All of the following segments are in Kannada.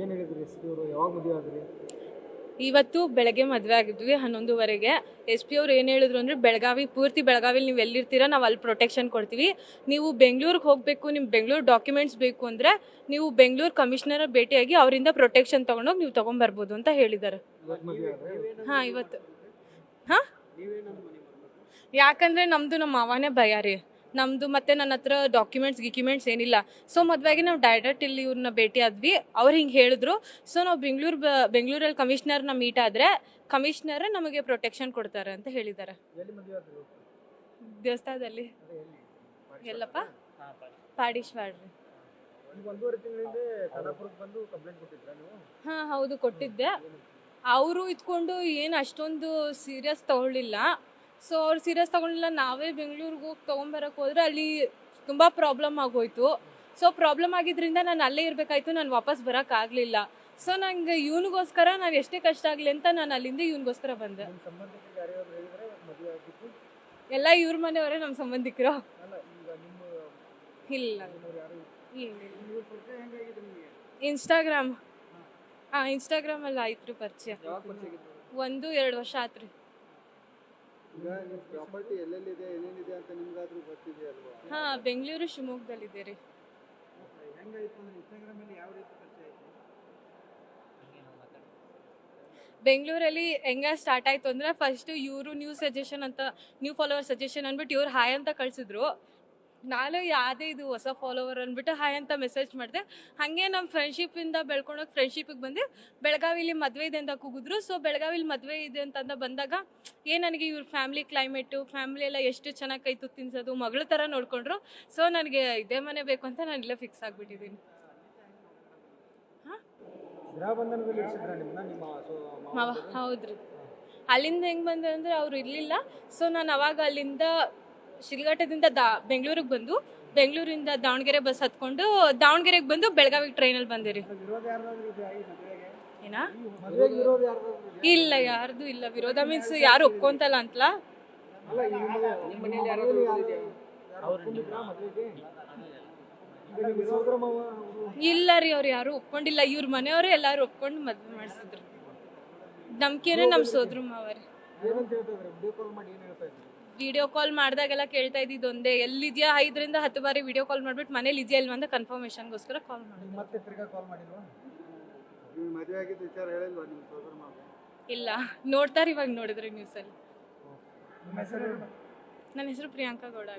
ಏನು ಹೇಳಿದ್ರಿ ಎಸ್ ಪಿ ಅವರು? ಯಾವಾಗ ಮದುವೆ ಇವತ್ತು ಬೆಳಗ್ಗೆ ಮದುವೆ ಆಗಿದ್ವಿ ಹನ್ನೊಂದುವರೆಗೆ. ಎಸ್ ಪಿ ಅವ್ರು ಏನು ಹೇಳಿದ್ರು ಅಂದರೆ ಬೆಳಗಾವಿ ಪೂರ್ತಿ ಬೆಳಗಾವಿಲಿ ನೀವು ಎಲ್ಲಿರ್ತೀರ ನಾವು ಅಲ್ಲಿ ಪ್ರೊಟೆಕ್ಷನ್ ಕೊಡ್ತೀವಿ. ನೀವು ಬೆಂಗಳೂರಿಗೆ ಹೋಗಬೇಕು ನಿಮ್ಮ ಬೆಂಗಳೂರು ಡಾಕ್ಯುಮೆಂಟ್ಸ್ ಬೇಕು ಅಂದರೆ ನೀವು ಬೆಂಗಳೂರು ಕಮಿಷನರ್ ಭೇಟಿಯಾಗಿ ಅವರಿಂದ ಪ್ರೊಟೆಕ್ಷನ್ ತೊಗೊಂಡೋಗಿ ನೀವು ತೊಗೊಂಬರ್ಬೋದು ಅಂತ ಹೇಳಿದ್ದಾರೆ ಆದ್ರೆ? ಹಾಂ ಇವತ್ತು. ಹಾಂ? ಯಾಕಂದರೆ ನಮ್ಮದು ನಮ್ಮ ಮಾವನೇ ಭಯ ರೀ ನಮ್ಮದು ಮತ್ತೆ ನನ್ನ ಹತ್ರ ಡಾಕ್ಯುಮೆಂಟ್ಸ್ ಗಿಕ್ಯುಮೆಂಟ್ಸ್ ಏನಿಲ್ಲ. ಸೊ ಮದುವೆಗೆ ನಾವು ಡೈರೆಕ್ಟ್ ಇಲ್ಲಿ ಇವ್ರನ್ನ ಭೇಟಿ ಆದ್ವಿ. ಅವ್ರು ಹಿಂಗೆ ಹೇಳಿದ್ರು. ಸೊ ನಾವು ಬೆಂಗಳೂರು ಬೆಂಗಳೂರಲ್ಲಿ ಕಮಿಷನರ್ನ ಮೀಟ್ ಆದರೆ ಕಮಿಷನರ್ ನಮಗೆ ಪ್ರೊಟೆಕ್ಷನ್ ಕೊಡ್ತಾರೆ ಅಂತ ಹೇಳಿದ್ದಾರೆ. ದೇವಸ್ಥಾನದಲ್ಲಿ. ಎಲ್ಲಪ್ಪ? ಪಾಡೀಶ್ವಾಡ್ರಿ ಹಾಂ, ಹೌದು, ಕೊಟ್ಟಿದ್ದೆ. ಅವರು ಇದ್ಕೊಂಡು ಏನು ಅಷ್ಟೊಂದು ಸೀರಿಯಸ್ ತಗೊಳ್ಳಿಲ್ಲ. ಸೊ ಅವ್ರು ಸೀರಿಯಸ್ ತಗೊಂಡಿಲ್ಲ. ನಾವೇ ಬೆಂಗಳೂರಿಗೆ ಹೋಗಿ ತೊಗೊಂಬರಕ್ಕೆ ಹೋದ್ರೆ ಅಲ್ಲಿ ತುಂಬ ಪ್ರಾಬ್ಲಮ್ ಆಗೋಯ್ತು. ಸೊ ಪ್ರಾಬ್ಲಮ್ ಆಗಿದ್ರಿಂದ ನಾನು ಅಲ್ಲೇ ಇರಬೇಕಾಯ್ತು. ನಾನು ವಾಪಸ್ ಬರೋಕ್ಕಾಗಲಿಲ್ಲ ಸೊ ನಂಗೆ ಇವನಿಗೋಸ್ಕರ ನಾನು ಎಷ್ಟೇ ಕಷ್ಟ ಆಗಲಿ ಅಂತ ನಾನು ಅಲ್ಲಿಂದ ಇವನಿಗೋಸ್ಕರ ಬಂದೆ. ಎಲ್ಲ ಇವ್ರ ಮನೆಯವರೇ ನಮ್ಮ ಸಂಬಂಧಿಕರು. ಇಲ್ಲ. ಇನ್ಸ್ಟಾಗ್ರಾಮ್ ಹಾಂ. ಇನ್ಸ್ಟಾಗ್ರಾಮಲ್ಲಿ ಆಯ್ತು ರೀ ಪರಿಚಯ. ಒಂದು ಎರಡು ವರ್ಷ ಆತ್ರಿ. ಪ್ರಾಪರ್ಟಿ ಎಲ್ಲೆಲ್ಲಿದೆ ಏನೇನಿದೆ ಅಂತ ನಿಮ್ಗಾದ್ರೂ ಗೊತ್ತಿದೆ ಅಲ್ವಾ? ಹಾಂ ಬೆಂಗಳೂರು ಶಿವಮೊಗ್ಗದಲ್ಲಿದೆ ರೀ ಹೆಂಗಾಯ್ತು ಅಂದ್ರೆ ಇನ್ಸ್ಟಾಗ್ರಾಮಲ್ಲಿ ಯಾವ ರೀತಿ ಪರಿಚಯ ಆಯ್ತು? ಬೆಂಗಳೂರಲ್ಲಿ ಹೆಂಗ ಸ್ಟಾರ್ಟ್ ಆಯ್ತು ಅಂದ್ರೆ ಫಸ್ಟ್ ಇವರು ನ್ಯೂ ಸಜೆಷನ್ ಅಂತ ನ್ಯೂ ಫಾಲೋವರ್ ಸಜೆಷನ್ ಅಂದ್ಬಿಟ್ಟು ಇವ್ರು ಹಾಯ್ ಅಂತ ಕಳ್ಸಿದ್ರು. ನಾನು ಯಾವುದೇ ಇದು ಹೊಸ ಫಾಲೋವರ್ ಅಂದ್ಬಿಟ್ಟು ಹಾಯ್ ಅಂತ ಮೆಸೇಜ್ ಮಾಡಿದೆ. ಹಾಗೆ ನಮ್ಮ ಫ್ರೆಂಡ್ಶಿಪ್ಪಿಂದ ಬೆಳ್ಕೊಂಡೋಗಿ ಫ್ರೆಂಡ್ಶಿಪಿಗೆ ಬಂದು. ಬೆಳಗಾವಿಲಿ ಮದುವೆ ಇದೆ ಅಂತ ಕೂಗಿದ್ರು. ಸೊ ಬೆಳಗಾವಿಲಿ ಮದುವೆ ಇದೆ ಅಂತ ಬಂದಾಗ ಏನು ನನಗೆ ಇವ್ರ ಫ್ಯಾಮಿಲಿ ಕ್ಲೈಮೇಟು ಫ್ಯಾಮಿಲಿ ಎಲ್ಲ ಎಷ್ಟು ಚೆನ್ನಾಗಿ ಕೈ ತಿನ್ಸೋದು ಮಗಳ ಥರ ನೋಡಿಕೊಂಡ್ರು. ಸೊ ನನಗೆ ಇದೇ ಮನೆ ಬೇಕು ಅಂತ ನಾನು ಇಲ್ಲೇ ಫಿಕ್ಸ್ ಆಗಿಬಿಟ್ಟಿದ್ದೀನಿ ಹೌದ್ರಿ. ಅಲ್ಲಿಂದ ಹೆಂಗ್ ಬಂದೆ ಅಂದ್ರೆ ಅವ್ರು ಇರ್ಲಿಲ್ಲ. ಸೊ ನಾನು ಅವಾಗ ಅಲ್ಲಿಂದ ಶಿಲ್ಘಟ್ಟದಿಂದ ದಾ ಬೆಂಗಳೂರಿಗೆ ಬಂದು, ಬೆಂಗಳೂರಿಂದ ದಾವಣಗೆರೆ ಬಸ್ ಹತ್ಕೊಂಡು, ದಾವಣಗೆರೆಗೆ ಬಂದು ಬೆಳಗಾವಿಗೆ ಟ್ರೈನಲ್ಲಿ ಬಂದಿರಿ ರೀ. ಏನಾ? ಇಲ್ಲ, ಯಾರ್ದು ಇಲ್ಲ. ವಿರೋಧ ಮೀನ್ಸ್ ಯಾರು ಒಪ್ಕೊಂತಲ್ಲ ಅಂತಲ್ಲ ಮಾವ ಇಲ್ಲ ರೀ, ಅವ್ರು ಯಾರು ಒಪ್ಕೊಂಡಿಲ್ಲ. ಇವ್ರ ಮನೆಯವರು ಎಲ್ಲಾರು ಒಪ್ಕೊಂಡು ಮದ್ವೆ ಮಾಡಿಸಿದ್ರು. ನಂಬಿಕೆನೇ ನಮ್ ಸೋದ್ರ ಹೇಳ್ತಾ ಇದ್ದಾರೆ? ವಿಡಿಯೋ ಕಾಲ್ ಮಾಡಿದಾಗೆಲ್ಲ ಕೇಳ್ತಾ ಇದ್ದಿದ್ದು ಒಂದೇ ಎಲ್ಲಿದೆಯಾ? ಐದರಿಂದ ಹತ್ತು ಬಾರಿ ವಿಡಿಯೋ ಕಾಲ್ ಮಾಡ್ಬಿಟ್ಟು ಮನೇಲಿ ಇದೆಯಾ ಇಲ್ವಾ ಅಂತ ಕನ್ಫರ್ಮೇಷನ್ಗೋಸ್ಕರ ಕಾಲ್ ಮಾಡಿದ್ವಿ ಮತ್ತೆ ತಿರ್ಗಾ ಕಾಲ್ ಮಾಡಿಲ್ವಾ? ನೀವು ಮದುವೆ ಆಗಿದ್ದ ವಿಚಾರ ಹೇಳಿಲ್ವಾ ನಿಮ್ಮ ಸೋದರ ಮಾವ? ಇಲ್ಲ ನೋಡ್ತಾರೆ ಇವಾಗ ನೋಡಿದ್ರೆ ನ್ಯೂಸಲ್ಲಿ ನಿಮ್ಮ ಹೆಸರು? ನನ್ನ ಹೆಸರು ಪ್ರಿಯಾಂಕಾ ಗೌಡ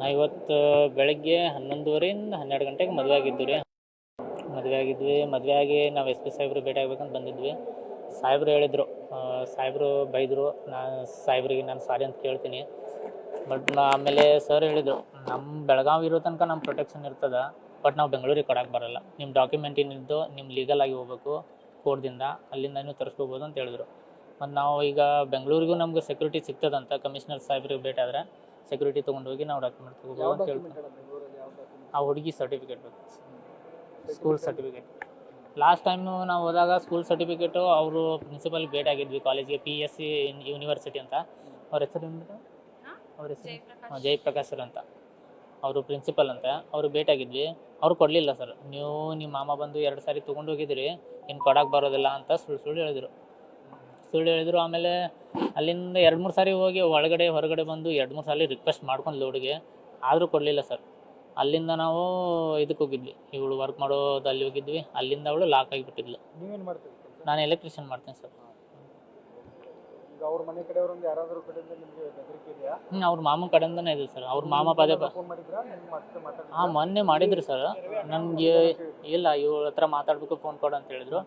ನಾ ಇವತ್ತು ಬೆಳಗ್ಗೆ ಹನ್ನೊಂದುವರೆಯಿಂದ ಹನ್ನೆರಡು ಗಂಟೆಗೆ ಮದುವೆ ಆಗಿದ್ದು ರೀ. ಮದುವೆ ಆಗಿದ್ವಿ ಮದುವೆ ಆಗಿ ನಾವು ಎಸ್ ಪಿ ಸಾಹೇಬ್ರು ಭೇಟಿ ಆಗ್ಬೇಕಂತ ಬಂದಿದ್ವಿ. ಸಾಹೇಬ್ರು ಹೇಳಿದರು. ಸಾಹೇಬ್ರು ಬೈದರು. ನಾನು ಸಾಹೇಬ್ರಿಗೆ ನಾನು ಸಾರಿ ಅಂತ ಕೇಳ್ತೀನಿ. ಬಟ್ ನಾ ಆಮೇಲೆ ಸರ್ ಹೇಳಿದರು ನಮ್ಮ ಬೆಳಗಾವಿ ಇರೋ ತನಕ ನಮ್ಮ ಪ್ರೊಟೆಕ್ಷನ್ ಇರ್ತದೆ ಬಟ್ ನಾವು ಬೆಂಗಳೂರಿಗೆ ಕೊಡೋಕೆ ಬರಲ್ಲ. ನಿಮ್ಮ ಡಾಕ್ಯುಮೆಂಟ್ ಏನಿದ್ದು ನಿಮ್ಮ ಲೀಗಲ್ ಆಗಿ ಹೋಗ್ಬೇಕು ಕೋರ್ಟ್ದಿಂದ ಅಲ್ಲಿಂದ ನೀವು ತರಿಸ್ಕೋಬೋದು ಅಂತ ಹೇಳಿದ್ರು. ಮತ್ತು ನಾವು ಈಗ ಬೆಂಗಳೂರಿಗೂ ನಮ್ಗೆ ಸೆಕ್ಯೂರಿಟಿ ಸಿಗ್ತದಂತ ಕಮಿಷನರ್ ಸಾಹೇಬ್ರಿಗೆ ಭೇಟಿ ಆದ್ರೆ ಸೆಕ್ಯೂರಿಟಿ ತೊಗೊಂಡು ಹೋಗಿ ನಾವು ಡಾಕ್ಯುಮೆಂಟ್ ತೊಗೋಬೋದು ಅಂತ ಹೇಳ್ತೀವಿ ಆ ಹುಡುಗಿ ಸರ್ಟಿಫಿಕೇಟ್ ಬೇಕು. ಸ್ಕೂಲ್ ಸರ್ಟಿಫಿಕೇಟ್ ಲಾಸ್ಟ್ ಟೈಮು ನಾವು ಹೋದಾಗ ಸ್ಕೂಲ್ ಸರ್ಟಿಫಿಕೇಟು ಅವರು ಪ್ರಿನ್ಸಿಪಲ್ ಭೇಟಿ ಆಗಿದ್ವಿ ಕಾಲೇಜಿಗೆ ಪಿ ಎಸ್ ಸಿ ಯೂನಿವರ್ಸಿಟಿ ಅಂತ. ಅವ್ರ ಹೆಸರು ಏನಿದೆ ಅವ್ರ ಹೆಸರು? ಜಯಪ್ರಕಾಶ್. ಸರ್ ಅಂತ. ಅವರು ಪ್ರಿನ್ಸಿಪಲ್ ಅಂತ. ಅವರು ಭೇಟಾಗಿದ್ವಿ ಅವ್ರು ಕೊಡಲಿಲ್ಲ ಸರ್ ನೀವು ನಿಮ್ಮ ಮಾಮ ಬಂದು ಎರಡು ಸಾರಿ ತೊಗೊಂಡು ಹೋಗಿದ್ರಿ. ಇನ್ನು ಕೊಡಕ್ಕೆ ಬರೋದಿಲ್ಲ ಅಂತ ಸುಳ್ಳು ಸುಳ್ಳು ಹೇಳಿದರು. ಸುಳ್ಳು ಹೇಳಿದರು ಆಮೇಲೆ ಅಲ್ಲಿಂದ ಎರಡು ಮೂರು ಸಾರಿ ಹೋಗಿ ಒಳಗಡೆ ಹೊರಗಡೆ ಬಂದು ಎರಡು ಮೂರು ಸಾರಿ ರಿಕ್ವೆಸ್ಟ್ ಮಾಡ್ಕೊಂಡು ಲೋಡ್ಗೆ ಆದರೂ ಕೊಡಲಿಲ್ಲ ಸರ್ ಅಲ್ಲಿಂದ ನಾವು ಇದಕ್ಕೆ ಹೋಗಿದ್ವಿ. ಇವಳು ವರ್ಕ್ ಮಾಡೋದು ಅಲ್ಲಿ ಹೋಗಿದ್ವಿ. ಅಲ್ಲಿಂದ ಅವಳು ಲಾಕ್ ಆಗಿಬಿಟ್ಟಿದ್ಲು. ನೀವೇನು ಮಾಡ್ತೀರಿ ಕೆಲಸ? ನಾನು ಎಲೆಕ್ಟ್ರಿಷಿಯನ್ ಮಾಡ್ತೀನಿ ಸರ್. ಈಗ ಅವ್ರ ಮನೆ ಕಡೆಯವರಿಂದ ಯಾರಾದ್ರೂ ಕಡೆಯಿಂದ ನಿಮಗೆ ಬೆದರಿಕೆ ಇದೆಯಾ? ಹ್ಞೂ ಅವ್ರ ಮಾಮ ಕಡೆಯಿಂದನೇ ಇದೆ ಸರ್. ಅವ್ರ ಮಾಮ ಪದೇ ಫೋನ್ ಮಾಡಿದ್ರಾ? ನಿಮ್ಮ ಮತ್ತೆ ಮಾತಾಡಿದ್ರಾ? ಹಾಂ ಮೊನ್ನೆ ಮಾಡಿದ್ರು ಸರ್. ನನಗೆ ಇಲ್ಲ ಇವಳ ಹತ್ರ ಮಾತಾಡ್ಬೇಕು ಫೋನ್ ಕೊಡು ಅಂತ ಹೇಳಿದ್ರು.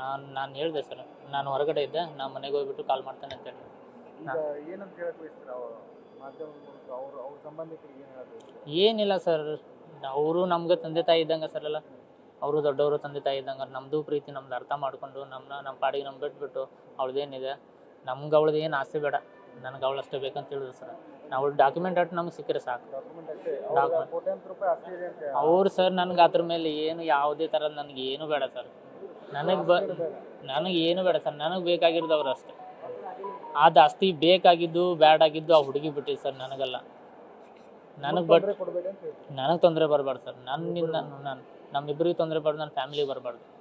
ನಾನು ನಾನು ಹೇಳಿದೆ ಸರ್. ನಾನು ಹೊರಗಡೆ ಇದ್ದೆ. ನಾನು ಮನೆಗೆ ಹೋಗ್ಬಿಟ್ಟು ಕಾಲ್ ಮಾಡ್ತೇನೆ ಅಂತ ಹೇಳಿದ್ರು. ಈಗ ಏನಂತ ಹೇಳಕ್ ಬಯಸ್ತೀರಾ? ಅವರು ಮಾಧ್ಯಮದ ಮೂಲಕ ಅವ್ರ ಅವ್ರ ಸಂಬಂಧಿಕರಿಗೆ ಏನು ಹೇಳಕ್ ಏನಿಲ್ಲ ಸರ್. ಅವರು ನಮ್ಗೆ ತಂದೆ ತಾಯಿ ಇದ್ದಂಗೆ ಸರ್ ಅಲ್ಲ ಅವರು ದೊಡ್ಡವರು ತಂದೆ ತಾಯಿ ಇದ್ದಂಗೆ. ನಮ್ಮದು ಪ್ರೀತಿ ನಮ್ದು ಅರ್ಥ ಮಾಡಿಕೊಂಡು ನಮ್ಮನ್ನ ನಮ್ಮ ಪಾಡಿಗೆ ನಮ್ಮ ಬಿಟ್ಬಿಟ್ಟು ಅವಳದೇನಿದೆ ನಮ್ಗೆ ಅವಳದ್ದು ಏನು ಆಸೆ ಬೇಡ. ನನಗೆ ಅವಳು ಅಷ್ಟೇ ಬೇಕಂತ ಹೇಳಿದ್ರು ಸರ್. ನಾವು ಡಾಕ್ಯುಮೆಂಟ್ ಅಟ್ ನಮ್ಗೆ ಸಿಕ್ಕರೆ ಸಾಕು. ಡಾಕ್ಯುಮೆಂಟ್ ಅಷ್ಟೇ. Document. ಅವ್ರ ಕೋಟ್ಯಾಂತರ ರೂಪಾಯಿ ಆಸ್ತಿ ಇದೆ ಅಂತ ಅವ್ರು ಸರ್ ನನಗೆ ಅದ್ರ ಮೇಲೆ ಏನು ಯಾವುದೇ ಥರ ನನಗೆ ಏನು ಬೇಡ ಸರ್. ನನಗೆ ಬ ನನಗೆ ಏನು ಬೇಡ ಸರ್. ನನಗೆ ಬೇಕಾಗಿರೋದು ಅವ್ರು ಅಷ್ಟೇ. ಆ ಜಾಸ್ತಿ ಬೇಕಾಗಿದ್ದು ಬ್ಯಾಡ್ ಆಗಿದ್ದು ಆ ಹುಡುಗಿ ಬಿಟ್ಟಿದೆ ಸರ್ ನನಗಲ್ಲ. ನನಗೆ ಬಟ್ ನನಗೆ ತೊಂದರೆ ಬರಬಾರ್ದು ಸರ್. ನನ್ನಿಂದ ನಾನು ನಮ್ಮಿಬ್ಬರಿಗೆ ತೊಂದರೆ ಬರಬಾರ್ದು ನನ್ನ ಫ್ಯಾಮಿಲಿಗೆ ಬರಬಾರ್ದು.